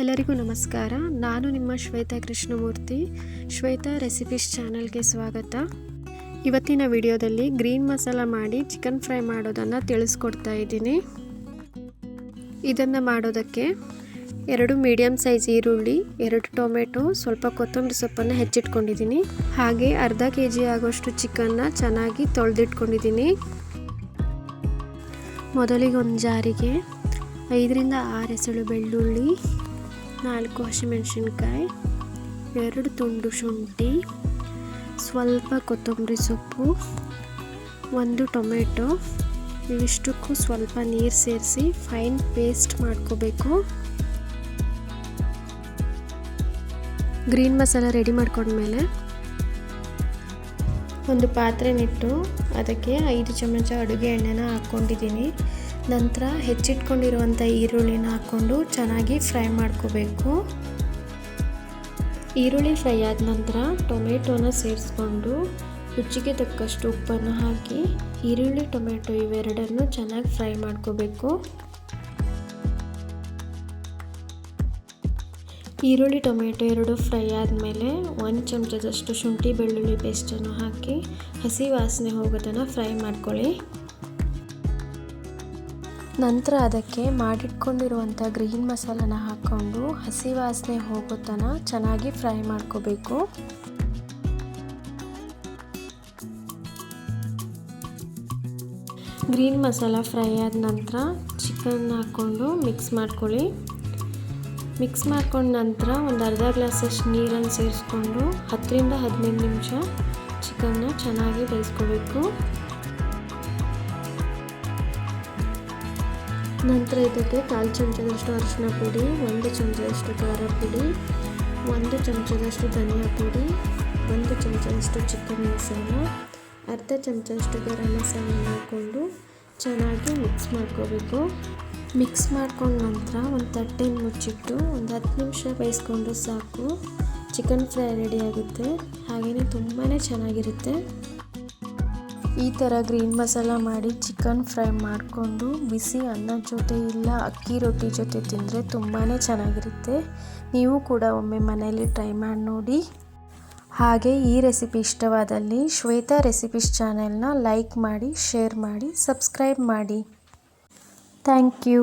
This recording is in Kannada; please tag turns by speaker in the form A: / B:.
A: ಎಲ್ಲರಿಗೂ ನಮಸ್ಕಾರ. ನಾನು ನಿಮ್ಮ ಶ್ವೇತಾ ಕೃಷ್ಣಮೂರ್ತಿ. ಶ್ವೇತಾ ರೆಸಿಪೀಸ್ ಚಾನಲ್ಗೆ ಸ್ವಾಗತ. ಇವತ್ತಿನ ವಿಡಿಯೋದಲ್ಲಿ ಗ್ರೀನ್ ಮಸಾಲ ಮಾಡಿ ಚಿಕನ್ ಫ್ರೈ ಮಾಡೋದನ್ನು ತಿಳಿಸ್ಕೊಡ್ತಾ ಇದ್ದೀನಿ. ಇದನ್ನು ಮಾಡೋದಕ್ಕೆ ಎರಡು ಮೀಡಿಯಮ್ ಸೈಜ್ ಈರುಳ್ಳಿ, ಎರಡು ಟೊಮೆಟೊ, ಸ್ವಲ್ಪ ಕೊತ್ತಂಬರಿ ಸೊಪ್ಪನ್ನು ಹೆಚ್ಚಿಟ್ಕೊಂಡಿದ್ದೀನಿ. ಹಾಗೆ ಅರ್ಧ ಕೆ ಜಿ ಆಗೋಷ್ಟು ಚಿಕನ್ನ ಚೆನ್ನಾಗಿ ತೊಳೆದಿಟ್ಕೊಂಡಿದ್ದೀನಿ. ಮೊದಲಿಗೆ ಒಂದು ಜಾರಿಗೆ ಐದರಿಂದ ಆರು ಎಸಳು ಬೆಳ್ಳುಳ್ಳಿ ನಾಲ್ಕು ಹಸಿಮೆಣಸಿನ್ಕಾಯಿ, ಎರಡು ತುಂಡು ಶುಂಠಿ, ಸ್ವಲ್ಪ ಕೊತ್ತಂಬರಿ ಸೊಪ್ಪು, ಒಂದು ಟೊಮೆಟೊ. ಇವಿಷ್ಟಕ್ಕೂ ಸ್ವಲ್ಪ ನೀರು ಸೇರಿಸಿ ಫೈನ್ ಪೇಸ್ಟ್ ಮಾಡ್ಕೋಬೇಕು. ಗ್ರೀನ್ ಮಸಾಲ ರೆಡಿ ಮಾಡ್ಕೊಂಡ್ಮೇಲೆ ಒಂದು ಪಾತ್ರೆನಿಟ್ಟು ಅದಕ್ಕೆ ಐದು ಚಮಚ ಅಡುಗೆ ಎಣ್ಣೆನ ಹಾಕ್ಕೊಂಡಿದ್ದೀನಿ. ನಂತರ ಹೆಚ್ಚಿಟ್ಕೊಂಡಿರುವಂಥ ಈರುಳ್ಳಿನ ಹಾಕ್ಕೊಂಡು ಚೆನ್ನಾಗಿ ಫ್ರೈ ಮಾಡ್ಕೋಬೇಕು. ಈರುಳ್ಳಿ ಫ್ರೈ ಆದ ನಂತರ ಟೊಮೆಟೊನ ಸೇರಿಸ್ಕೊಂಡು ರುಚಿಗೆ ತಕ್ಕಷ್ಟು ಉಪ್ಪನ್ನು ಹಾಕಿ ಈರುಳ್ಳಿ, ಟೊಮೆಟೊ ಇವೆರಡನ್ನು ಚೆನ್ನಾಗಿ ಫ್ರೈ ಮಾಡ್ಕೋಬೇಕು. ಈರುಳ್ಳಿ, ಟೊಮೆಟೊ ಎರಡು ಫ್ರೈ ಆದಮೇಲೆ ಒಂದು ಚಮಚದಷ್ಟು ಶುಂಠಿ ಬೆಳ್ಳುಳ್ಳಿ ಪೇಸ್ಟನ್ನು ಹಾಕಿ ಹಸಿ ವಾಸನೆ ಹೋಗೋದನ್ನು ಫ್ರೈ ಮಾಡ್ಕೊಳ್ಳಿ. ನಂತರ ಅದಕ್ಕೆ ಮಾಡಿಟ್ಕೊಂಡಿರುವಂಥ ಗ್ರೀನ್ ಮಸಾಲನ ಹಾಕ್ಕೊಂಡು ಹಸಿ ವಾಸನೆ ಹೋಗೋ ತನಕ ಚೆನ್ನಾಗಿ ಫ್ರೈ ಮಾಡ್ಕೋಬೇಕು. ಗ್ರೀನ್ ಮಸಾಲ ಫ್ರೈ ಆದ ನಂತರ ಚಿಕನ್ ಹಾಕ್ಕೊಂಡು ಮಿಕ್ಸ್ ಮಾಡ್ಕೊಳ್ಳಿ. ಮಿಕ್ಸ್ ಮಾಡ್ಕೊಂಡ ನಂತರ ಒಂದು ಅರ್ಧ ಗ್ಲಾಸಷ್ಟು ನೀರನ್ನು ಸೇರಿಸ್ಕೊಂಡು ಹತ್ತರಿಂದ ಹದಿನೈದು ನಿಮಿಷ ಚಿಕನ್ನ ಚೆನ್ನಾಗಿ ಬೇಯಿಸ್ಕೋಬೇಕು. ನಂತರ ಇದಕ್ಕೆ ಕಾಲು ಚಮಚದಷ್ಟು ಅರಿಶಿನ ಪುಡಿ, ಒಂದು ಚಮಚದಷ್ಟು ಖಾರ ಪುಡಿ, ಒಂದು ಚಮಚದಷ್ಟು ಧನಿಯಾ ಪುಡಿ, ಒಂದು ಚಮಚದಷ್ಟು ಚಿಕನ್ ಮಸಾಲ, ಅರ್ಧ ಚಮಚದಷ್ಟು ಗರಂ ಮಸಾಲ ಹಾಕ್ಕೊಂಡು ಚೆನ್ನಾಗಿ ಮಿಕ್ಸ್ ಮಾಡ್ಕೋಬೇಕು. ಮಿಕ್ಸ್ ಮಾಡ್ಕೊಂಡ ನಂತರ ಒಂದು ತಟ್ಟೆನ ಮುಚ್ಚಿಟ್ಟು ಒಂದು ಹತ್ತು ನಿಮಿಷ ಬೇಯಿಸ್ಕೊಂಡು ಸಾಕು. ಚಿಕನ್ ಫ್ರೈ ರೆಡಿಯಾಗುತ್ತೆ ಹಾಗೆಯೇ ತುಂಬಾ ಚೆನ್ನಾಗಿರುತ್ತೆ. ಈ ಥರ ಗ್ರೀನ್ ಮಸಾಲ ಮಾಡಿ ಚಿಕನ್ ಫ್ರೈ ಮಾಡಿಕೊಂಡು ಬಿಸಿ ಅನ್ನ ಜೊತೆ ಇಲ್ಲ ಅಕ್ಕಿ ರೊಟ್ಟಿ ಜೊತೆ ತಿಂದರೆ ತುಂಬಾ ಚೆನ್ನಾಗಿರುತ್ತೆ. ನೀವು ಕೂಡ ಒಮ್ಮೆ ಮನೆಯಲ್ಲಿ ಟ್ರೈ ಮಾಡಿ ನೋಡಿ. ಹಾಗೆ ಈ ರೆಸಿಪಿ ಇಷ್ಟವಾದಲ್ಲಿ ಶ್ವೇತಾ ರೆಸಿಪೀಸ್ ಚಾನೆಲ್ನ ಲೈಕ್ ಮಾಡಿ, ಶೇರ್ ಮಾಡಿ, ಸಬ್ಸ್ಕ್ರೈಬ್ ಮಾಡಿ. Thank you.